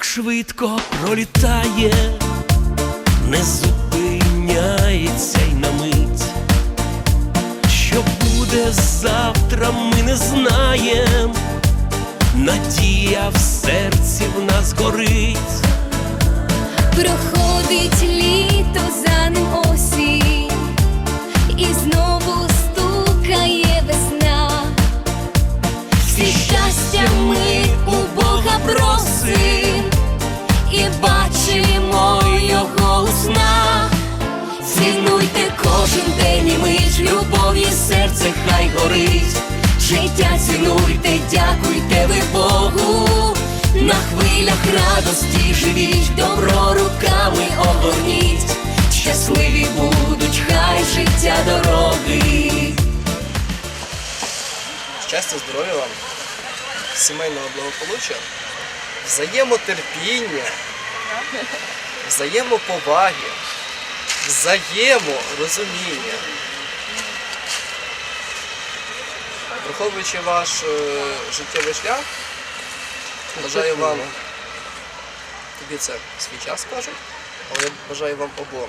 швидко пролітає, не зупиняється й на мить. Що буде завтра, ми не знаєм. Надія в серці в нас горить. Проходить літо, за ним горить. Життя цінуйте, дякуйте ви Богу. На хвилях радості живіть, добро руками огорніть. Щасливі будуть, хай життя дороги. Щастя, здоров'я вам, сімейного благополуччя, взаємотерпіння, взаємоповаги, взаєморозуміння. Враховуючи ваш е, життєвий шлях, бажаю вам, тобі це свій час кажуть, але я бажаю вам обом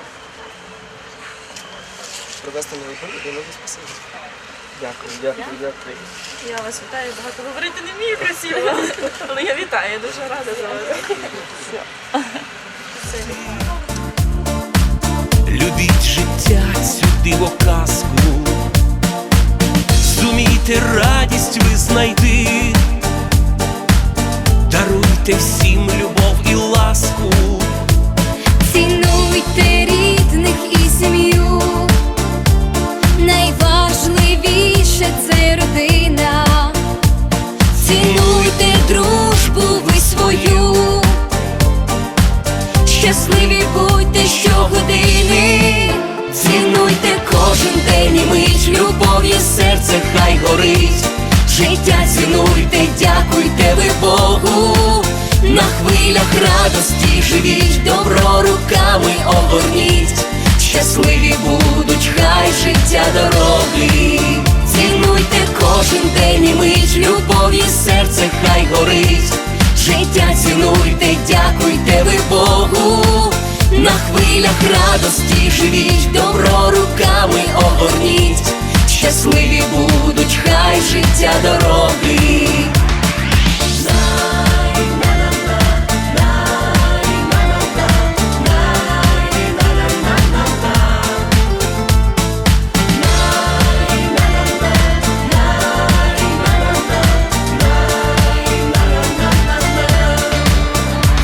привести нову людину до спасибі. Дякую, дякую, дякую. Я вас вітаю, багато говорити не вмію красиво, але я вітаю, дуже рада за вас. Любіть життя цю диво казку, зумійте радість ви знайти, даруйте всім кожен день і мить, любов'ю серце хай горить. Життя цінуйте, дякуйте ви Богу. На хвилях радості живіть, добро руками огорніть. Щасливі будуть, хай життя дороги. Цінуйте кожен день і мить, любов'ю серце хай горить. Життя цінуйте, дякуйте ви Богу. На хвилях радості живіть, Щасливі будуть, хай життя дороги.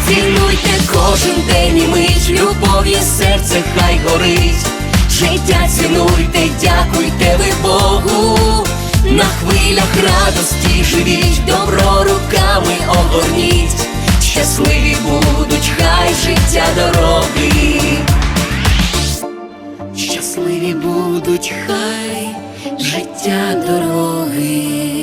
Цінуйте кожен день і мить, любов'ю серце хай горить життя цінуйте, дякуйте ви Богу, на хвилях радості живіть, добро руками огорніть, щасливі будуть, хай життя дороги, щасливі будуть, хай життя дороги.